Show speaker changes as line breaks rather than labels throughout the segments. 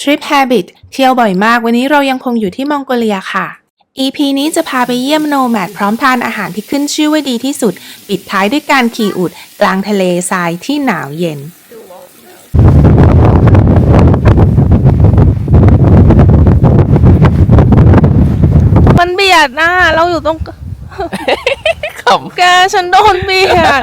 Trip Habit เที่ยวบ่อยมากวันนี้เรายังคงอยู่ที่มองโกเลียค่ะ EP นี้จะพาไปเยี่ยมโนแมดพร้อมทานอาหารที่ขึ้นชื่อว่าดีที่สุด ปิดท้ายด้วยการขี่อูฐกลางทะเลทรายที่หนาวเย็น
มันเบียดนะเราอยู่ตรง
ข
แกฉันโดนเบียด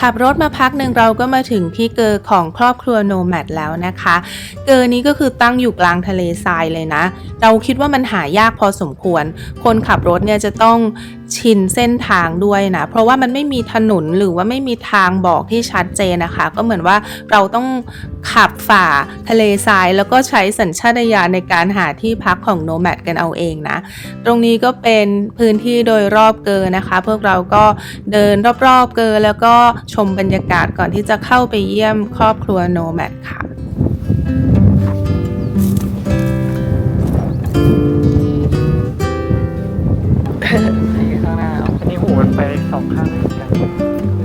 ขั
บรถมาพักหนึ่งเราก็มาถึงที่เกอของครอบครัวโนแมดแล้วนะคะ เกอร์นี้ก็คือตั้งอยู่กลางทะเลทรายเลยนะ เราคิดว่ามันหายากพอสมควร คนขับรถเนี่ยจะต้อง ชินเส้นทางด้วยนะ เพราะว่ามันไม่มีถนนหรือว่าไม่มีทางบอกที่ชัดเจนนะคะ ก็เหมือนว่าเราต้องขับฝ่าทะเลทราย แล้วก็ใช้สัญชาตญาณในการหาที่พักของโนแมดกันเอาเองนะ ตรงนี้ก็เป็นพื้นที่โดยรอบเกอนะคะ พวกเราก็เดินรอบๆเกอแล้วก็ชมบรรยากาศก่อนที่จะเข้าไปเยี่ยมครอบครัวโนแมดค่ะ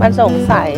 มันสง
สัย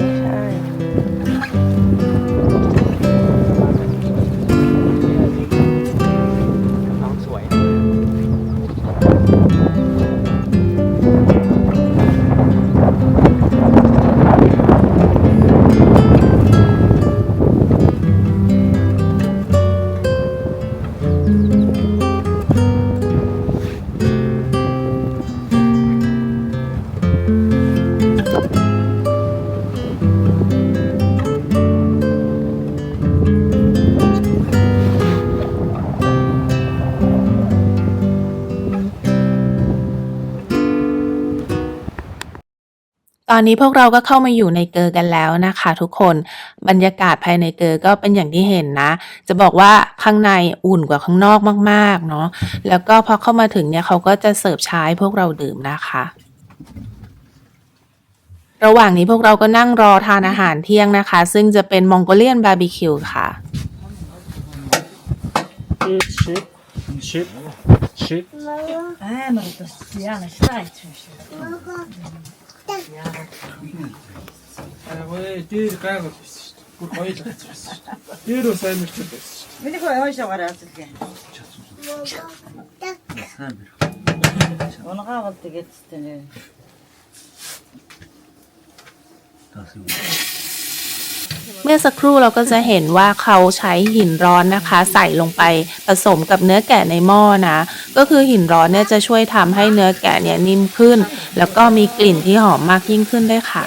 อ
นนี้พวกเราก็เข้ามาอยู่ในเกอร์กันแล้วนะคะทุกคนบรรยากาศภายในเกอร์ก็เป็นอย่างที่เห็นนะ จะบอกว่าข้างในอุ่นกว่าข้างนอกมากๆเนาะแล้วก็พอเข้ามาถึงเนี่ยเขาก็จะเสิร์ฟชาให้พวกเราดื่มนะคะ ระหว่างนี้พวกเราก็นั่งรอทานอาหารเที่ยงนะคะ ซึ่งจะเป็นมองโกเลียนบาร์บีคิวค่ะ
10, 10, 10, 10.
Ah, maar dat is ja, Аваа дээр
гайг болсон шүү дээ. Бүр хоёул гацсан шүү дээ. Дээр бас амирчд байсан
шүү дээ. Миний хой хойшоо гараа үзлээ. Унгаа бол тэгээд тест нэ. Тасгүй.
เมื่อสักครู่เราก็จะเห็นว่าเขาใช้หินร้อนนะคะ ใส่ลงไปผสมกับเนื้อแกะในหม้อนะ ก็คือหินร้อนเนี่ยจะช่วยทำให้เนื้อแกะเนี่ยนิ่มขึ้น แล้วก็มีกลิ่นที่หอมมากยิ่งขึ้นด้วยค่ะ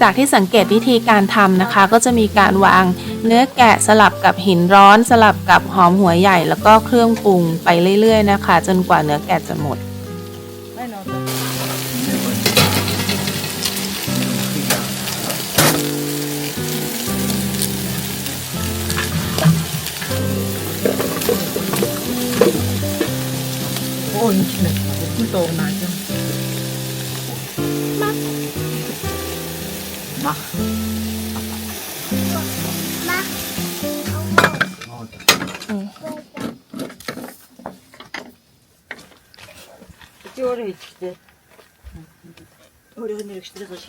จากที่สังเกตวิธีการทำนะคะ ก็จะมีการวางเนื้อแกะสลับกับหินร้อน สลับกับหอมหัวใหญ่ แล้วก็เครื่องปรุงไปเรื่อยๆนะคะ จนกว่าเนื้อแกะจะหมด
คนเนี่ยผู้โตมาจ้ะมามา
มา이제 오
래 있 대. 오래 흔들어 시들어서 시.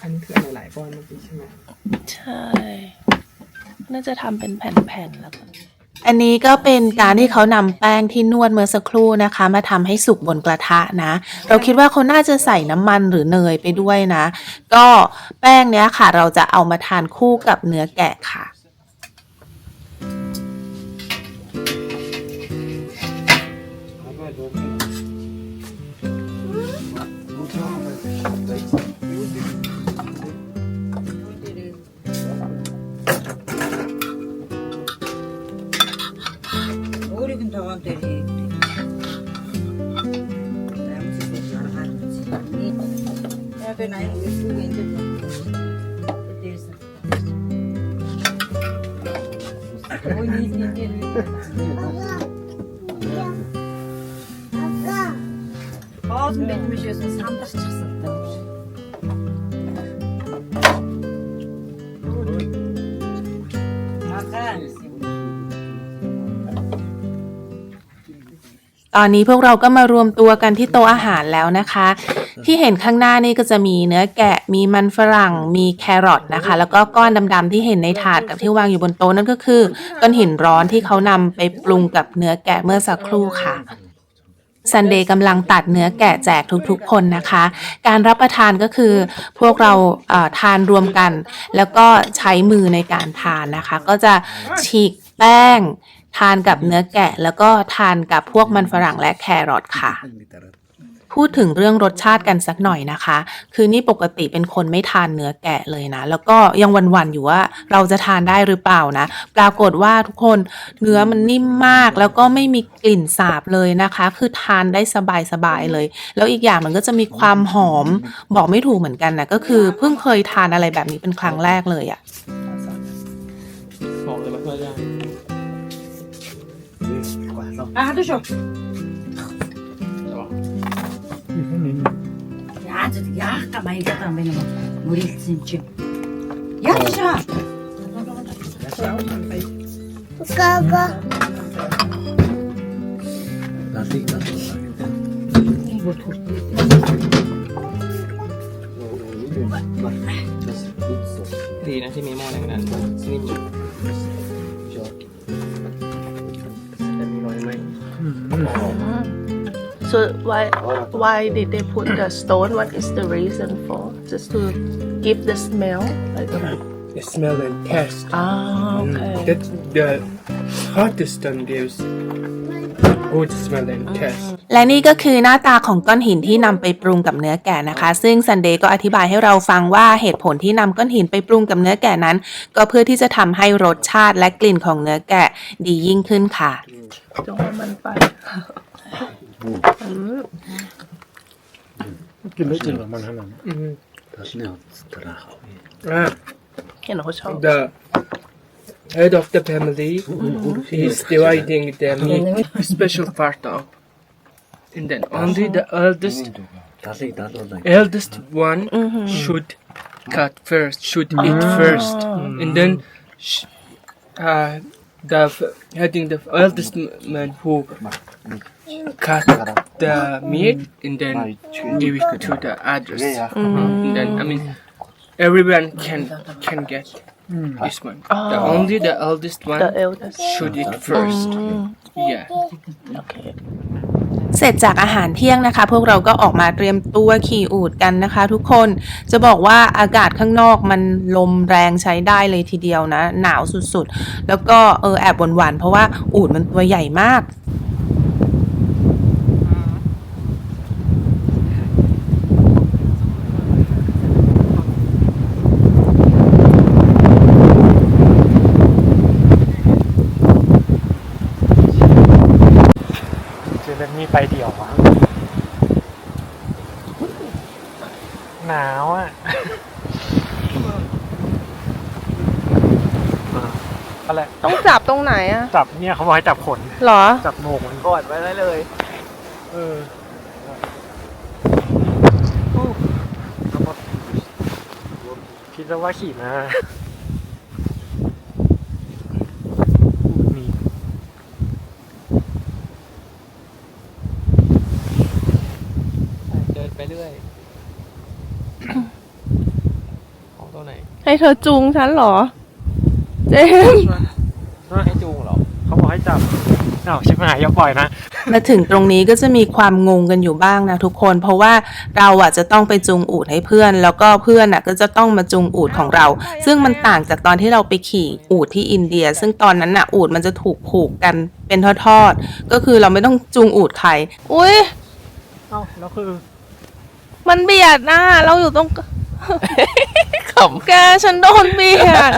อันนี้คือหลายๆก้อนเมื่อกี้ใช่ไหม
ใช่ น่าจะทำเป็นแผ่นๆแล้วก็
อันนี้ก็เป็นการที่เขานำแป้งที่นวดเมื่อสักครู่นะคะ มาทำให้สุกบนกระทะนะ เราคิดว่าเขาน่าจะใส่น้ำมันหรือเนยไปด้วยนะ ก็แป้งเนี้ยค่ะ เราจะเอามาทานคู่กับเนื้อแกะค่ะ
ben aynı üstü indirdim. Dersin. O ne indiriyor? Ağzım bitmiş olsa sandık çıksın demiş. Bakar mısın?
ตอนนี้พวกเราก็มารวมตัวกันที่โต๊ะอาหารแล้วนะคะ ที่เห็นข้างหน้านี่ก็จะมีเนื้อแกะ มีมันฝรั่ง มีแครอทนะคะ แล้วก็ก้อนดำๆที่เห็นในถาดกับที่วางอยู่บนโต๊ะนั่นก็คือก้อนหินร้อนที่เขานำไปปรุงกับเนื้อแกะเมื่อสักครู่ค่ะซันเดย์กำลังตัดเนื้อแกะแจกทุกๆ คนนะคะ การรับประทานก็คือพวกเราเอ่อทานรวมกัน แล้วก็ใช้มือในการทานนะคะ ก็จะฉีกแป้ง ทานกับเนื้อแกะ แล้วก็ทานกับพวกมันฝรั่งและแครอทค่ะ พูดถึงเรื่องรสชาติกันสักหน่อยนะคะ คือนี่ปกติเป็นคนไม่ทานเนื้อแกะเลยนะ แล้วก็ยังหวันๆอยู่ว่าเราจะทานได้หรือเปล่านะ ปรากฏว่าทุกคนเนื้อมันนิ่มมาก แล้วก็ไม่มีกลิ่นสาบเลยนะคะ คือทานได้สบายๆเลย แล้วอีกอย่างมันก็จะมีความหอมบอกไม่ถูกเหมือนกันนะก็คือเพิ่งเคยทานอะไรแบบนี้เป็นครั้งแรกเลยอะ
บอกเลยว่าเพื่อนยาก
아, 드 아주 약간 많이 갔다 오면 우리 진짜
야샤 까까 나씩 나씩 이거 Di nasi memang dengan sini. Jauh. Dan minum main.
So why why did they put the stone what is the reason for just to give the smell like a
the smell and taste.
ah okay
That's the hottest stone gives good smell and taste.
และนี่ก็คือหน้าตาของก้อนหินที่นำไปปรุงกับเนื้อแกะนะคะ ซึ่งซันเดย์ก็อธิบายให้เราฟังว่าเหตุผลที่นำก้อนหินไปปรุงกับเนื้อแกะนั้น ก็เพื่อที่จะทำให้รสชาติและกลิ่นของเนื้อแกะดียิ่งขึ้นค่ะ
จงให้ มันไป
Ah,
เห็นเขาชอบ
the head of the family is dividing the meat special part up. And then only the eldest eldest one should cut first, should eat first. And then sh- uh, the f- heading the eldest m- man who cut the meat and then give it to the others. Mm. And then I mean everyone can can get this one. The ah. only the eldest one
the eldest
should eat first. Mm. Yeah.
เสร็จจากอาหารเที่ยงนะคะ พวกเราก็ออกมาเตรียมตัวขี่อูดกันนะคะ ทุกคนจะบอกว่าอากาศข้างนอกมันลมแรงใช้ได้เลยทีเดียวนะ หนาวสุดๆ แล้วก็เออแอบหวานๆเพราะว่าอูดมันตัวใหญ่มาก
เจอแบบนี้ ไปเดี่ยววะหนาวอะอะไร
ต้องจับตรงไหนอะ
จับเนี่ยเขาบอกให้จับขน
หรอ
จับโหนกมันกอดไว้ได้เลย เออแล้วก็คิดว่าขี่มามีเดินไปเรื่อยของตัวไหน
ให้เธอจูงฉันเหรอ เจมส์
ให้จูงเหรอ เขาบอกบอกให้จับอ้าวชิบหายอย่าปล่อยนะ
มาถึงตรงนี้ก็จะมีความงงกันอยู่บ้างนะทุกคน เพราะว่าเราอะจะต้องไปจูงอูดให้เพื่อน แล้วก็เพื่อนอะก็จะต้องมาจูงอูดของเรา ซึ่งมันต่างจากตอนที่เราไปขี่อูดที่อินเดีย ซึ่งตอนนั้นน่ะอูดมันจะถูกผูกกันเป็นทอดๆก็คือเราไม่ต้องจูงอูดใครอุ้ย
เอ้าแล้วคือ
มันเบียดนะเราอยู่ตรง
ข
แกฉันโดนเบียด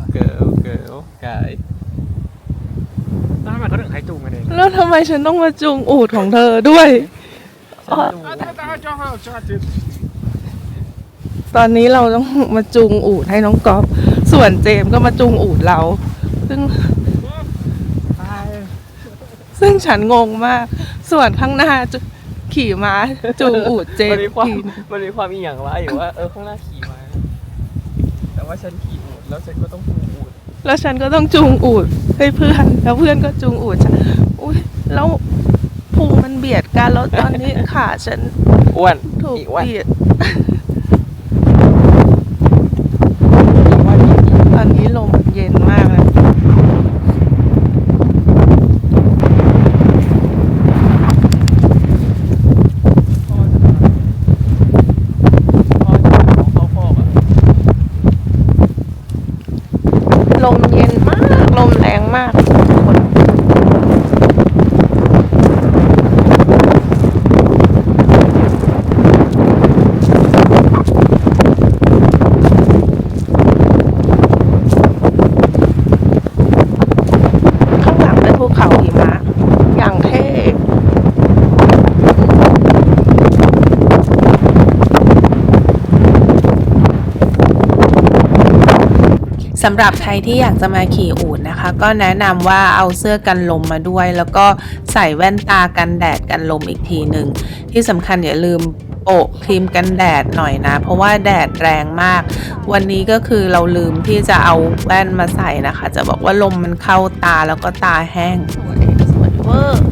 ำ
girl girl guy
แล้วทำไมเขาถึงให้จูงกันเอง
แล้วทำไมฉันต้องมาจูงอูดของเธอด้วย ตอนนี้เราต้องมาจูงอูดให้น้องก๊อฟส่วนเจมส์ก็มาจูงอูดเรา ซึ่งซึ่งฉันงงมาก ส่วนข้างหน้าจะขี่ม้าจูงอูดเจม
มัน
ส์
มีความ
ขี่
มันมีความอีหยังว่าอยู่ว่าเออข้างหน้าขี่มาแต่ว่าฉันขี่อูดแล้วฉันก็ต้องขี่อูด
แล้วฉันก็ต้องจูงอูดให้เพื่อนแล้วเพื่อนก็จูงอูดฉันอุ้ยแล้วพุงมันเบียดกันแล้วตอนนี้ขาฉัน
อ้วน
ถูก
อีอ้วน
เบียด
ว่าอีอี
ตอนนี้ลมเย็นมากเลย
พ่อจะของเขาพ่ออะ
ลมเย็นมาก ลมแรงมากทุกคน ข้างหลังเป็นภูเขาหิมะ อย่างเท่ สำหรับใครที่อยากจะมาขี่อูดนะคะ ก็แนะนำว่าเอาเสื้อกันลมมาด้วย แล้วก็ใส่แว่นตากันแดดกันลมอีกทีหนึ่งที่สำคัญอย่าลืมโปะครีมกันแดดหน่อยนะ เพราะว่าแดดแรงมาก วันนี้ก็คือเราลืมที่จะเอาแว่นมาใส่นะคะ จะบอกว่าลมมันเข้าตาแล้วก็ตาแห้งสวยสวยเวอร์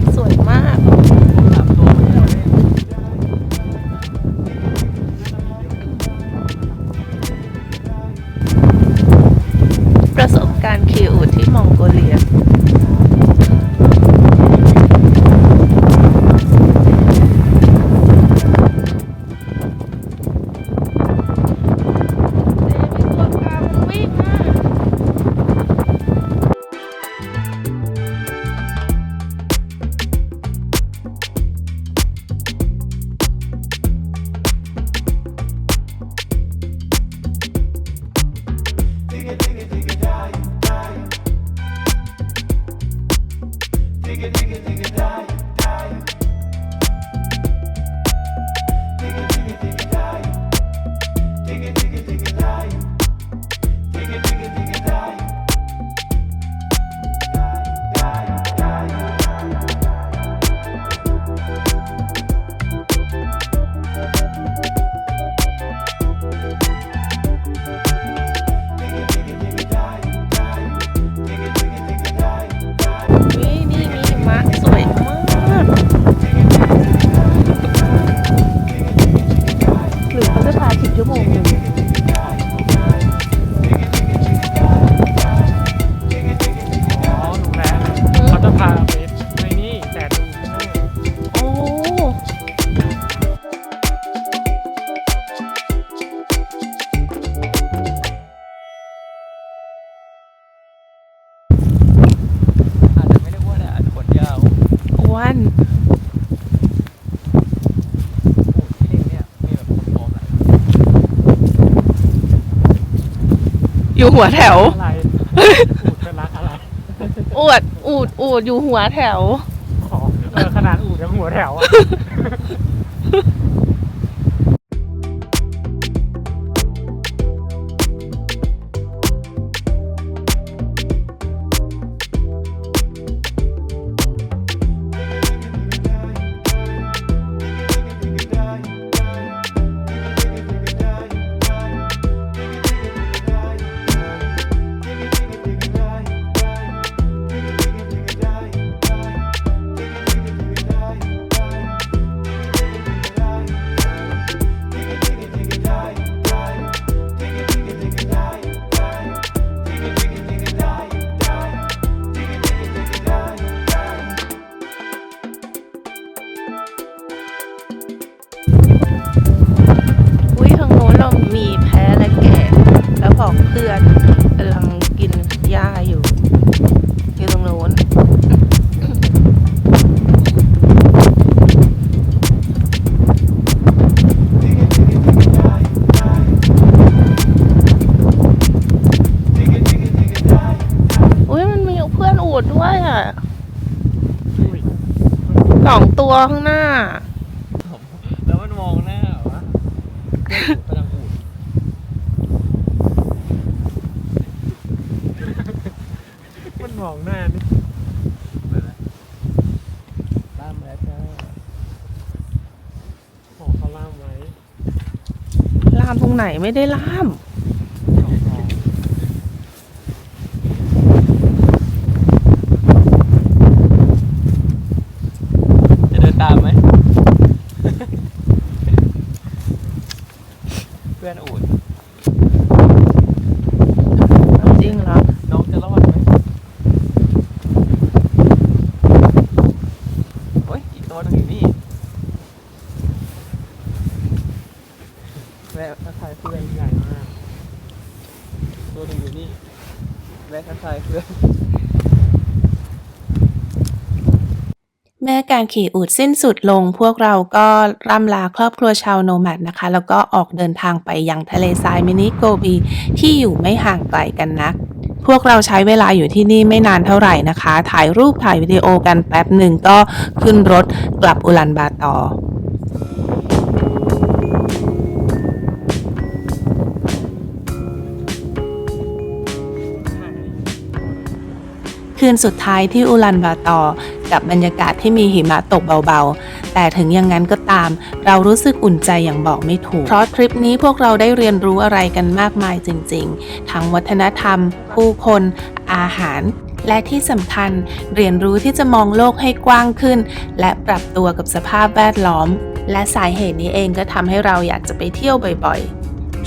เขาจะพา
ไปในนี่แต่ดูข้างหน้า
โอ้
อาจจะไม่ได้อ้วนอะอาจจะขนยาว
อ้วน
อูดที่นี่เนี่ยมีแบบคนมองอะ
อยู่หัวแถว
อะไรอูดเป็นรักอะไร
อวดอูดอูดอยู่หัวแถว
อ๋อเออขนาดอูดยังหัวแถวอะ
ดด้วยอะ
อุ้ย
สองตัวข้างหน้า
แล้วมันมองหน้าเหรอวะกำลังอูดมันมองหน้านี่ล่ามแล้วจ้าโอ้เขาล่ามไว้
ล่ามตรงไหนไม่ได้ล่าม
จะเดินตามไหม เพื่อนอูด
จริงเหรอ
น้องจะรอดไหมโอ้ยอีกตัวหนึงอยู่นี่แวะทักทายเพื่อนใหญ่มาก ตัวหนึงอยู่นี่ แวะทักทายเพื่อน
เมื่อการขี่อูดสิ้นสุดลง พวกเราก็ร่ำลาครอบครัวชาวโนแมดนะคะ แล้วก็ออกเดินทางไปยังทะเลทรายมินิโกบีที่อยู่ไม่ห่างไกลกันนัก พวกเราใช้เวลาอยู่ที่นี่ไม่นานเท่าไหร่นะคะ ถ่ายรูปถ่ายวิดีโอกันแป๊บหนึ่งก็ขึ้นรถกลับอุลันบาตอคืนสุดท้ายที่อุลันบาตอ กับบรรยากาศที่มีหิมะตกเบาๆ แต่ถึงอย่างนั้นก็ตาม เรารู้สึกอุ่นใจอย่างบอกไม่ถูก เพราะทริปนี้พวกเราได้เรียนรู้อะไรกันมากมายจริงๆ ทั้งวัฒนธรรม ผู้คน อาหาร และที่สำคัญเรียนรู้ที่จะมองโลกให้กว้างขึ้น และปรับตัวกับสภาพแวดล้อม และสาเหตุนี้เองก็ทำให้เราอยากจะไปเที่ยวบ่อยๆ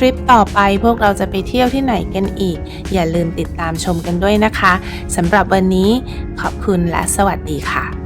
ริปต่อไปพวกเราจะไปเที่ยวที่ไหนกันอีก อย่าลืมติดตามชมกันด้วยนะคะสำหรับวันนี้ขอบคุณและสวัสดีค่ะ